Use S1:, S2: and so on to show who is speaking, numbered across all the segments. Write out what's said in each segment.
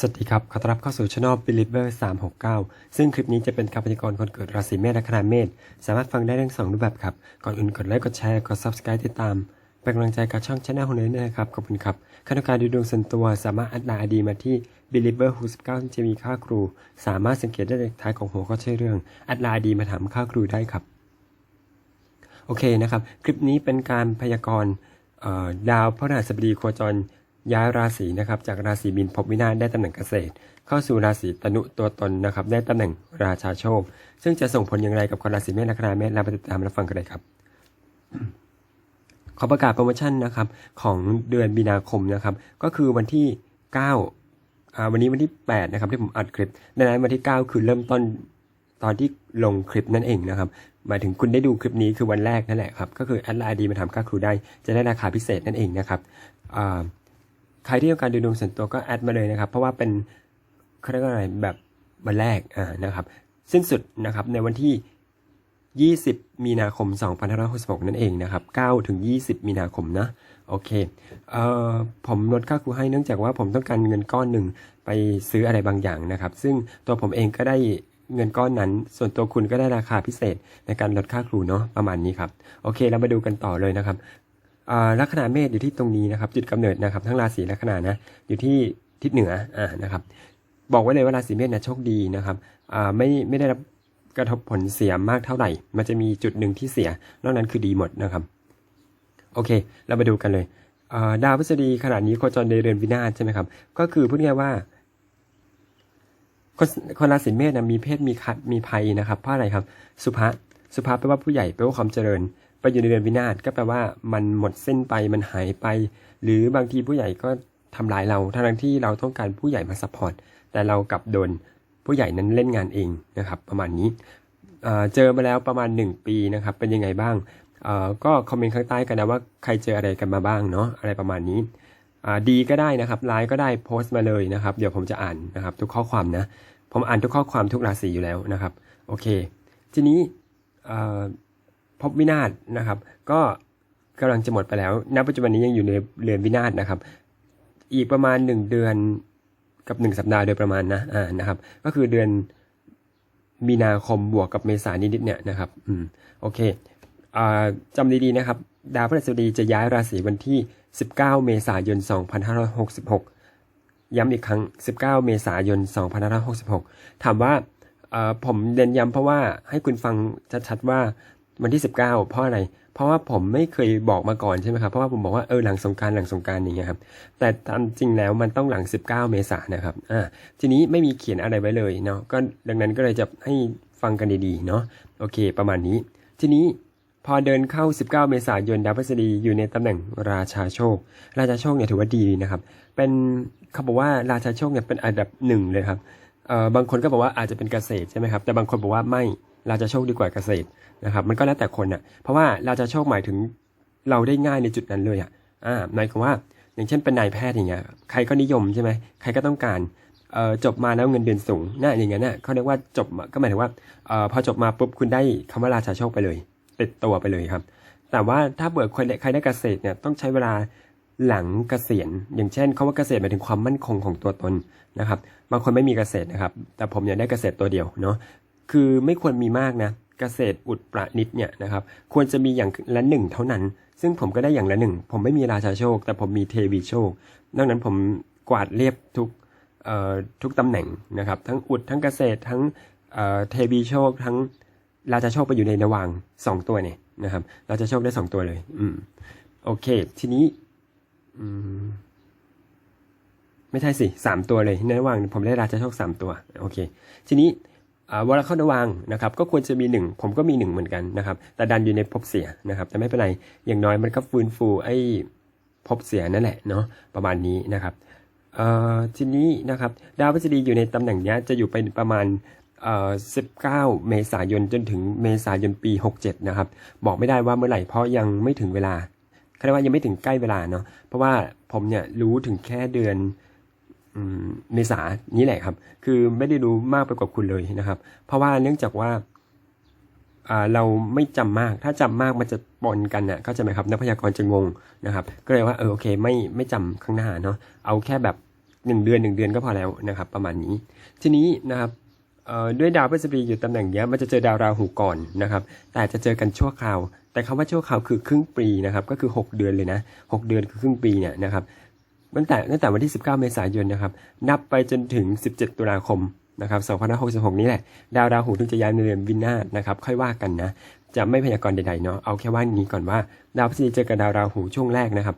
S1: สวัสดีครับ ขอต้อนรับเข้าสู่ช่อง Believer 369 ซึ่งคลิปนี้จะเป็นการพยากรณ์คนเกิดราศีเมษและคณะเมษ สามารถฟังได้ทั้งสองรูปแบบครับ ก่อนอื่นกดไลค์ กดแชร์ กด Subscribe ติดตาม เป็นกำลังใจกับช่องช anel ของเนยด้วยนะครับ ขอบคุณครับขั้นตอนการดูดวงส่วนตัว สามารถอัดลน์อดีมาที่ Believer 69ซึ่งจะมีค่าครู สามารถสังเกตได้จากท้ายของหัวข้อใช่เรื่อง อัดลน์อดีมาถามค่าครูได้ครับ โอเคนะครับ คลิปนี้เป็นการพยากรณ์ดาวพฤหัสบดีโคจร ย้ายราศีนะครับจากราศีมีนภพวินาศได้ตำแหน่งเกษตร เข้าสู่ราศีตนุตัวตนนะครับได้ตำแหน่งราชาโชค ซึ่งจะส่งผลอย่างไรกับคนราศีเมษและคณะเมษเราไปติดตามรับฟังกันเลยครับขอประกาศโปรโมชั่นนะครับของเดือนมีนาคมนะครับก็คือวันที่9อ่าวันนี้วันที่ 8 นะครับที่ผมอัดคลิปดังนั้นวันที่ 9 คือเริ่มต้นตอนที่ลงคลิปนั่นเองนะครับหมายถึงคุณได้ดูคลิปนี้คือวันแรกนั่นแหละครับก็คือแอดไลน์ดีมาทำค่าครูได้จะได้ราคาพิเศษนั่นเองนะครับอ่า ใครที่ต้องการดูดวงส่วนตัวก็แอดมาเลยนะครับ เพราะว่าเป็นเขาเรียกว่าอะไรแบบวันแรกอ่านะครับ สิ้นสุดนะครับในวันที่ 20 มีนาคม 2566 นั่นเองนะครับ9ถึง 20 มีนาคมนะ โอเค เอ่อ ผมลดค่าครูให้เนื่องจากว่าผมต้องการเงินก้อนหนึ่งไปซื้ออะไรบางอย่างนะครับ ซึ่งตัวผมเองก็ได้เงินก้อนนั้น ส่วนตัวคุณก็ได้ราคาพิเศษในการลดค่าครูเนาะประมาณนี้ครับ โอเค เรามาดูกันต่อเลยนะครับ ลัคนาเมษอยู่ที่ตรงนี้นะครับ จุดกำเนิดนะครับ ทั้งราศีลัคนานะอยู่ที่ทิศเหนืออ่านะครับ บอกไว้เลยว่าราศีเมษนะโชคดีนะครับอ่าไม่ไม่ได้รับกระทบผลเสียมากเท่าไหร่ มันจะมีจุดหนึ่งที่เสีย นอกนั้นคือดีหมดนะครับ โอเค เรามาดูกันเลยดาวพฤษฎีขนาดนี้โคจรในเรือนวินาศใช่ไหมครับ ก็คือพูดง่ายว่าคนคนราศีเมษนะมีเพศมีคัดมีภัยนะครับ เพราะอะไรครับ สุภะสุภะแปลว่าผู้ใหญ่แปลว่าความเจริญ ไปอยู่ในเรือนวินาศก็แปลว่ามันหมดเส้นไปมันหายไป หรือบางทีผู้ใหญ่ก็ทำลายเราทั้งที่เราต้องการผู้ใหญ่มาซัพพอร์ตแต่เรากลับโดนผู้ใหญ่นั้นเล่นงานเองนะครับ ประมาณนี้เเจอมาแล้วประมาณ 1 ปีนะครับ เป็นยังไงบ้างก็คอมเมนต์ข้างใต้กันนะว่าใครเจออะไรกันมาบ้างเนาะอะไรประมาณนี้ดีก็ได้นะครับไลน์ก็ได้โพสต์มาเลยนะครับ เดี๋ยวผมจะอ่านนะครับ ทุกข้อความนะผมอ่านทุกข้อความทุกราศีอยู่แล้วนะครับ โอเค ทีนี้ พบวินาศนะครับ ก็กำลังจะหมดไปแล้ว ณ ปัจจุบันนี้ยังอยู่ในเรือนวินาศนะครับ อีกประมาณหนึ่งเดือนกับหนึ่งสัปดาห์โดยประมาณนะอ่านะครับ ก็คือเดือนมีนาคมบวกกับเมษายนนิดๆเนี่ยนะครับอืมโอเคอ่าจำดีๆนะครับ ดาวพฤหัสบดีจะย้ายราศีวันที่ 19 เมษายน 2566 ย้ำอีกครั้ง 19 เมษายน 2566 ถามว่าอ่อผมเน้นย้ำเพราะว่าให้คุณฟังชัดๆว่า วันที่ 19 เพราะอะไร เพราะว่าผมไม่เคยบอกมาก่อนใช่ไหมครับ เพราะว่าผมบอกว่าเออหลังสงการหลังสงการอย่างเงี้ยครับ แต่ตามจริงแล้วมันต้องหลัง 19 เมษายนนะครับ อ่า ทีนี้ไม่มีเขียนอะไรไว้เลยเนาะ ก็ดังนั้นก็เลยจะให้ฟังกันดีๆเนาะ โอเค ประมาณนี้ ทีนี้พอเดินเข้า 19 เมษายนดาวพฤหัสบดีอยู่ในตำแหน่งราชาโชค ราชาโชคเนี่ยถือว่าดีนะครับ เป็นเขาบอกว่าราชาโชคเนี่ยเป็นอันดับหนึ่งเลยครับ เอ่อบางคนก็บอกว่าอาจจะเป็นเกษตรใช่ไหมครับ แต่บางคนบอกว่าไม่ ราชาโชคดีกว่าเกษตรนะครับ มันก็แล้วแต่คนอะ เพราะว่าราชาโชคหมายถึงเราได้ง่ายในจุดนั้นเลยอะอ่าหมายความว่าอย่างเช่นเป็นนายแพทย์อย่างเงี้ยใครก็นิยมใช่ไหมใครก็ต้องการเอ่อจบมาแล้วเงินเดือนสูงน่าอย่างเงี้ยน่ะเขาเรียกว่าจบก็หมายถึงว่าเอ่อพอจบมาปุ๊บคุณได้คำว่าราชาโชคไปเลย ติดตัวไปเลยครับ แต่ว่าถ้าเบิกใครใครได้เกษตรเนี่ยต้องใช้เวลาหลังเกษียณอย่างเช่นคาว่าเกษตรหมายถึงความมั่นคงของตัวตนนะครับบางคนไม่มีเกษตรนะครับ แต่ผมเนี่ยได้เกษตรตัวเดียวเนาะ คือไม่ควรมีมากนะเกษตรอุดประนิดเนี่ยนะครับควรจะมีอย่างละหนึ่งเท่านั้น ซึ่งผมก็ได้อย่างละหนึ่งผมไม่มีราชาโชค แต่ผมมีเทวีโชคนอกนั้นผมกวาดเรียบทุกเอ่อทุกตำแหน่งนะครับ ทั้งอุดทั้งเกษตรทั้งเอ่อเทวีโชค ทั้งราชาโชคไปอยู่ในระหว่างสองตัวเนี่ยนะครับราชาโชคได้สองตัวเลย อืมโอเค ทีนี้ อืมไม่ใช่สิสามตัวเลยในระหว่างผมได้ราชาโชคสามตัว โอเค ทีนี้ เวลาเข้าระว่างนะครับก็ควรจะมีหนึ่งผมก็มีหนึ่งเหมือนกันนะครับแต่ดันอยู่ในภพเสียนะครับแต่ไม่เป็นไรอย่างน้อยมันก็ฟื้นฟูไอ้ภพเสียนั่นแหละเนาะประมาณนี้นะครับทีนี้นะครับดาวพฤษฎีอยู่ในตำแหน่งเนี้ยจะอยู่ไปประมาณ19 เมษายนจนถึงเมษายนปี 67 นะครับ บอกไม่ได้ว่าเมื่อไหร่เพราะยังไม่ถึงเวลาเขาเรียกว่ายังไม่ถึงใกล้เวลาเนาะเพราะว่าผมเนี่ยรู้ถึงแค่เดือน เมษานี้แหละครับ คือไม่ได้รู้มากไปกว่าคุณเลยนะครับ เพราะว่าเนื่องจากว่าอ่าเราไม่จำมาก ถ้าจำมากมันจะปนกันน่ะเข้าใจไหมครับ นักพยากรณ์จะงงนะครับ ก็เลยว่าเออโอเคไม่ไม่จำข้างหน้าเนาะ เอาแค่แบบหนึ่งเดือนหนึ่งเดือนก็พอแล้วนะครับ ประมาณนี้ ทีนี้นะครับด้วยดาวพฤหัสบดีอยู่ตำแหน่งนี้มันจะเจอดาวราหูก่อนนะครับ แต่จะเจอกันชั่วคราว แต่คำว่าชั่วคราวคือครึ่งปีนะครับ ก็คือ 6 เดือนเลยนะ 6 เดือนคือครึ่งปีเนี่ยนะครับ ตั้งแต่ตั้งแต่วันที่ 19 เมษายนนะครับ นับไปจนถึง 17 ตุลาคมนะครับ2566 นี้แหละ ดาวราหูถึงจะย้ายในเดือนวินาศนะครับ ค่อยว่ากันนะ จะไม่พยากรณ์ใดๆเนาะ เอาแค่ว่านี้ก่อนว่า ดาวพฤหัสบดีเจอกับดาวราหูช่วงแรกนะครับ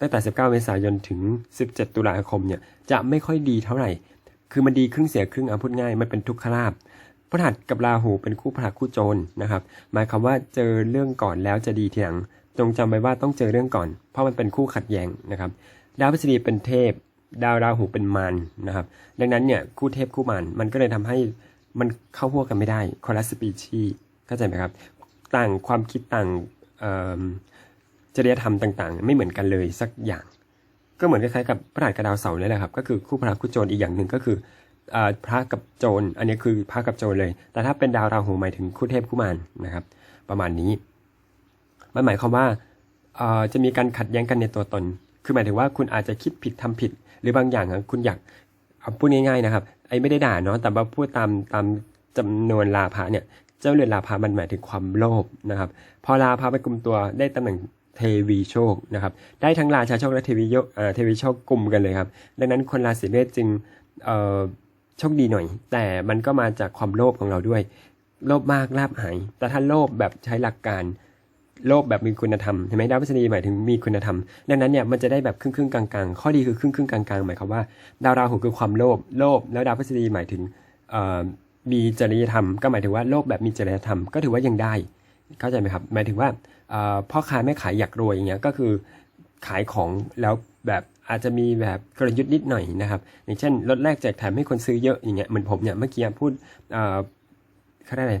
S1: ตั้งแต่ 19 เมษายนถึง 17 ตุลาคมเนี่ย จะไม่ค่อยดีเท่าไหร่ คือมันดีครึ่งเสียครึ่งเอาพูดง่าย มันเป็นทุกขลาภพระหัสกับราหูเป็นคู่พระคู่โจรนะครับ หมายความว่าเจอเรื่องก่อนแล้วจะดีทีหลัง จงจำไว้ว่าต้องเจอเรื่องก่อน เพราะมันเป็นคู่ขัดแย้งนะครับ ดาวพฤหัสบดีเป็นเทพ ดาวราหูเป็นมารนะครับ ดังนั้นเนี่ยคู่เทพคู่มารมันก็เลยทำให้มันเข้าพวกกันไม่ได้คนละสปีชีเข้าใจไหมครับ ต่างความคิดต่างจริยธรรมต่าง ๆ ไม่เหมือนกันเลยสักอย่าง ก็เหมือนคล้ายๆกับพระหัสกับดาวเสาร์นี่แหละครับ ก็คือคู่พระคู่โจรอีกอย่างหนึ่งก็คืออพระกับโจรอันนี้คือพระกับโจรเลย แต่ถ้าเป็นดาวราหูหมายถึงคู่เทพคู่มารนะครับ ประมาณนี้มันหมายความว่าจะมีการขัดแย้งกันในตัวตน คือหมายถึงว่าคุณอาจจะคิดผิดทำผิด หรือบางอย่างคุณอยากเอาพูดง่ายๆนะครับ ไอ้ไม่ได้ด่าเนาะแต่ว่าพูดตามตามจำนวนลาภะเนี่ย เจ้าเรือนลาภะมันหมายถึงความโลภนะครับ พอลาภะไปกลุ่มตัวได้ตำแหน่งเทวีโชคนะครับ ได้ทั้งราชาโชคและเทวีโยเอ่อเทวีโชคกลุ่มกันเลยครับ ดังนั้นคนราศีเมษจึงเอ่อโชคดีหน่อย แต่มันก็มาจากความโลภของเราด้วย โลภมากลาภหาย แต่ถ้าโลภแบบใช้หลักการ โลภแบบมีคุณธรรมใช่ไหมดาวพฤหัสบดีหมายถึงมีคุณธรรม ดังนั้นเนี่ยมันจะได้แบบครึ่งครึ่งๆกลางๆ ข้อดีคือครึ่งครึ่งๆกลางๆ หมายความว่า ดาวราหูคือความโลภโลภแล้วดาวพฤหัสบดีหมายถึงมีจริยธรรม ก็หมายถึงว่าโลภแบบมีจริยธรรมก็ถือว่ายังได้ เข้าใจไหมครับ หมายถึงว่าพ่อค้าแม่ขายอยากรวยอย่างเงี้ยก็คือขายของแล้วแบบอาจจะมีแบบกลยุทธ์นิดหน่อยนะครับ อย่างเช่นลดแรกแจกแถมให้คนซื้อเยอะอย่างเงี้ยเหมือนผมเนี่ยเมื่อกี้พูดเอ่อเขาได้อะไร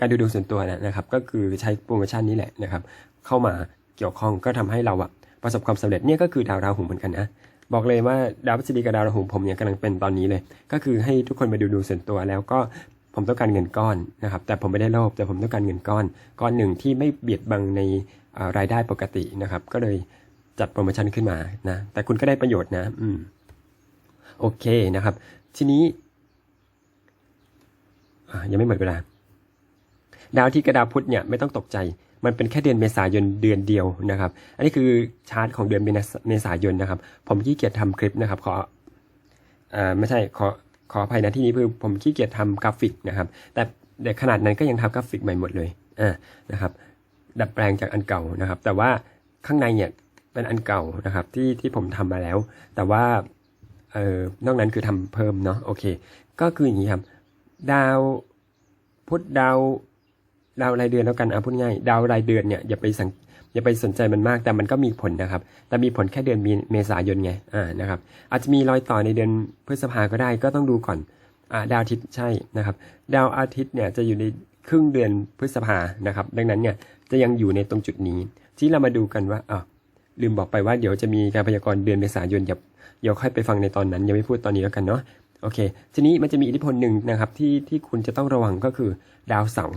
S1: การดูดวงส่วนตัวนะครับ ก็คือใช้โปรโมชั่นนี้แหละนะครับ เข้ามาเกี่ยวข้องก็ทำให้เราอะประสบความสำเร็จเนี่ยก็คือดาวราหูเหมือนกันนะบอกเลยว่าดาวพฤหัสบดีกับดาวราหูผมเนี่ยกำลังเป็นตอนนี้เลย ก็คือให้ทุกคนมาดูดวงส่วนตัวแล้วก็ผมต้องการเงินก้อนนะครับ แต่ผมไม่ได้โลภแต่ผมต้องการเงินก้อนก้อนหนึ่งที่ไม่เบียดบังในรายได้ปกตินะครับ ก็เลยจัดโปรโมชั่นขึ้นมานะ แต่คุณก็ได้ประโยชน์นะ อืม โอเคนะครับ ทีนี้ยังไม่หมดเวลา ดาวที่กระดาพุธเนี่ยไม่ต้องตกใจ มันเป็นแค่เดือนเมษายนเดือนเดียวนะครับ อันนี้คือชาร์ตของเดือนเมษายนนะครับ ผมขี้เกียจทำคลิปนะครับ ขออ่าไม่ใช่ขอขออภัยนะที่นี้คือผมขี้เกียจทำกราฟิกนะครับ แต่เด็กขนาดนั้นก็ยังทำกราฟิกใหม่หมดเลยอ่านะครับ ดัดแปลงจากอันเก่านะครับ แต่ว่าข้างในเนี่ยเป็นอันเก่านะครับที่ที่ผมทำมาแล้ว แต่ว่าเอ่อนอกนั้นคือทำเพิ่มเนาะโอเค ก็คืออย่างนี้ครับ ดาวพุธดาว ดาวรายเดือนแล้วกันเอาพูดง่ายดาวรายเดือนเนี่ยอย่าไปสังอย่าไปสนใจมันมากแต่มันก็มีผลนะครับ แต่มีผลแค่เดือนมีเมษายนไงอ่านะครับ อาจจะมีรอยต่อในเดือนพฤษภาก็ได้ก็ต้องดูก่อนอ่าดาวอาทิตย์ใช่นะครับ ดาวอาทิตย์เนี่ยจะอยู่ในครึ่งเดือนพฤษภานะครับ ดังนั้นเนี่ยจะยังอยู่ในตรงจุดนี้ ที่เรามาดูกันว่าอ่าลืมบอกไปว่าเดี๋ยวจะมีการพยากรณ์เดือนเมษายนอย่าเดี๋ยวค่อยไปฟังในตอนนั้นยังไม่พูดตอนนี้แล้วกันเนาะโอเค ทีนี้มันจะมีอิทธิพลหนึ่งนะครับที่ที่คุณจะต้องระวังก็คือดาวเสาร์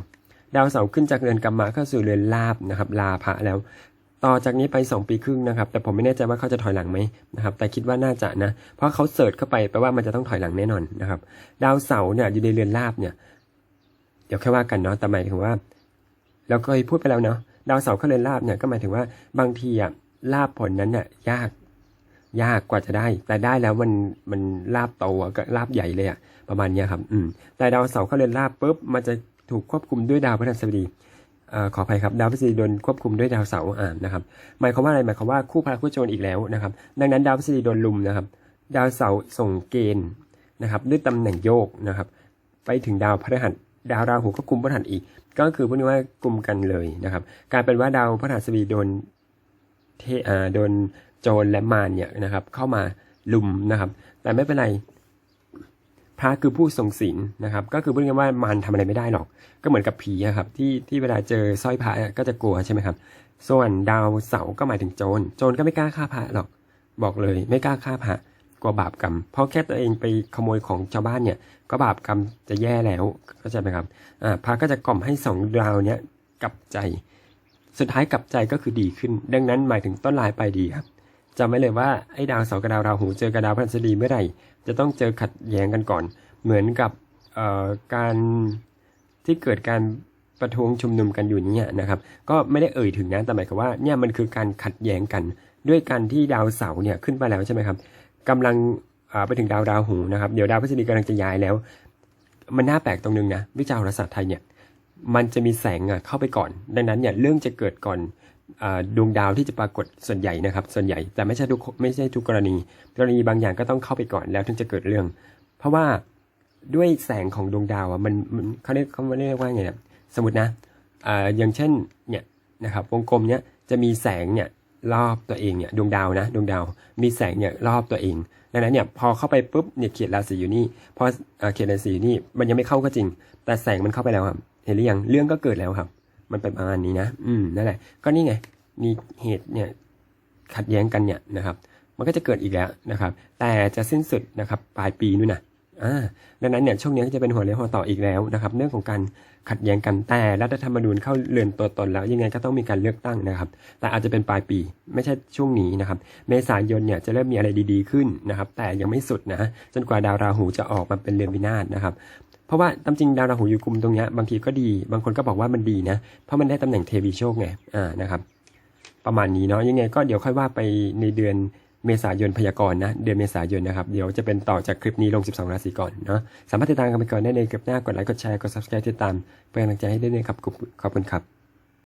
S1: ดาวเสาร์ขึ้นจากเรือนกรรมะเข้าสู่เรือนลาบนะครับ ลาภะแล้ว ต่อจากนี้ไป 2 ปีครึ่งนะครับ แต่ผมไม่แน่ใจว่าเขาจะถอยหลังไหมนะครับ แต่คิดว่าน่าจะนะ เพราะเขาเสิร์ชเข้าไปแปลว่ามันจะต้องถอยหลังแน่นอนนะครับ ดาวเสาร์เนี่ยอยู่ในเรือนลาบเนี่ย เดี๋ยวแค่ว่ากันเนาะแต่หมายถึงว่า เราเคยพูดไปแล้วเนาะ ดาวเสาร์เข้าเรือนลาบเนี่ยก็หมายถึงว่าบางทีอะลาบผลนั้นเนี่ยยากยากกว่าจะได้ แต่ได้แล้วมันมันลาบโตก็ลาบใหญ่เลยอะประมาณนี้ครับ อืมแต่ดาวเสาร์เข้าเรือนลาบปุ๊บมันจะ ถูกควบคุมด้วยดาวพฤหัสบดีขออภัยครับดาวพฤหัสบดีโดนควบคุมด้วยดาวเสาร์อ่านะครับหมายความว่าอะไรหมายความว่าคู่พระคู่โจรอีกแล้วนะครับ ดังนั้นดาวพฤหัสบดีโดนลุมนะครับ ดาวเสาร์ส่งเกณฑ์นะครับ ด้วยตำแหน่งโยกนะครับ ไปถึงดาวพฤหัสดาวราหูก็กุมพฤหัสอีก ก็คือพูดง่ายๆว่ากลุ่มกันเลยนะครับกลายเป็นว่าดาวพฤหัสบดีโดนเทอ่าโดนโจรและมารเนี่ยนะครับ เข้ามาลุมนะครับ แต่ไม่เป็นไร ระคือผู้ทรงศีลนะครับ ก็คือพูดง่ายๆว่ามารทำอะไรไม่ได้หรอก ก็เหมือนกับผีครับที่ที่เวลาเจอสร้อยพระก็จะกลัวใช่ไหมครับ ส่วนดาวเสาก็หมายถึงโจร โจรก็ไม่กล้าฆ่าพระหรอก บอกเลยไม่กล้าฆ่าพระกลัวบาปกรรม เพราะแค่ตัวเองไปขโมยของชาวบ้านเนี่ย ก็บาปกรรมจะแย่แล้วเข้าใจไหมครับอ่าพระก็จะกล่อมให้สองดาวเนี้ยกลับใจ สุดท้ายกลับใจก็คือดีขึ้น ดังนั้นหมายถึงต้นลายปดีครับ จำไว้เลยว่าไอ้ดาวเสาร์กับดาวราหูเจอกับดาวพฤหัสบดีเมื่อไหร่ จะต้องเจอขัดแย้งกันก่อน เหมือนกับการที่เกิดการประท้วงชุมนุมกันอยู่เนี่ยนะครับ ก็ไม่ได้เอ่ยถึงนะแต่หมายความว่าเนี่ยมันคือการขัดแย้งกัน ด้วยการที่ดาวเสาร์เนี่ยขึ้นไปแล้วใช่ไหมครับกำลังไปถึงดาวราหูนะครับเดี๋ยวดาวพฤหัสบดีกำลังจะย้ายแล้ว มันน่าแปลกตรงนึงนะวิจารณศาสตร์ไทยเนี่ยมันจะมีแสงอะเข้าไปก่อน ดังนั้นเนี่ยเรื่องจะเกิดก่อน ดวงดาวที่จะปรากฏส่วนใหญ่นะครับ ส่วนใหญ่แต่ไม่ใช่ทุกไม่ใช่ทุกกรณี กรณีบางอย่างก็ต้องเข้าไปก่อนแล้วถึงจะเกิดเรื่อง เพราะว่าด้วยแสงของดวงดาวอะมันมันเขาเรียกเขาเรียกว่าไงนี่ยสมมตินะอ่าอย่างเช่นเนี่ยนะครับวงกลมเนี่ยจะมีแสงเนี่ยรอบตัวเองเนี่ยดวงดาวนะดวงดาว มีแสงเนี่ยรอบตัวเองดังนั้นเนี่ยพอเข้าไปปุ๊บเนี่ยเขียนราศีอยู่นี่พอเอ่อเขียนราศีอยู่นี่มันยังไม่เข้าก็จริง แต่แสงมันเข้าไปแล้วครับเห็นหรือยังเรื่องก็เกิดแล้วครับ มันเป็นประมาณนี้นะ อืม นั่นแหละ ก็นี่ไง มีเหตุเนี่ยขัดแย้งกันเนี่ยนะครับ มันก็จะเกิดอีกแล้วนะครับ แต่จะสิ้นสุดนะครับ ปลายปีนู่นนะ อ่าดังนั้นเนี่ยช่วงนี้ก็จะเป็นหัวเลี้ยวหัวต่ออีกแล้วนะครับ เรื่องของการขัดแย้งกันแต่รัฐธรรมนูญเข้าเรือนตัวตนแล้ว ยังไงก็ต้องมีการเลือกตั้งนะครับ แต่อาจจะเป็นปลายปีไม่ใช่ช่วงนี้นะครับ เมษายนเนี่ยจะเริ่มมีอะไรดีๆขึ้นนะครับ แต่ยังไม่สุดนะจนกว่าดาวราหูจะออกมาเป็นเรือนวินาศนะครับเพราะว่าตามจริงดาวราหูอยู่กลุ่มตรงนี้บางทีก็ดี บางคนก็บอกว่ามันดีนะ เพราะมันได้ตำแหน่งเทวีโชคไงอ่านะครับ ประมาณนี้เนาะยังไงก็เดี๋ยวค่อยว่าไปในเดือน เมษายนพยากรณ์นะ เดือนเมษายนนะครับ เดี๋ยวจะเป็นต่อจากคลิปนี้ลง 12 ราศีก่อนเนาะสามารถติดตามกันไปก่อนได้ในคลิปหน้า กดไลค์ กดแชร์ กด subscribe ติดตามเป็นกำลังใจให้ได้เลยครับขอบคุณครับ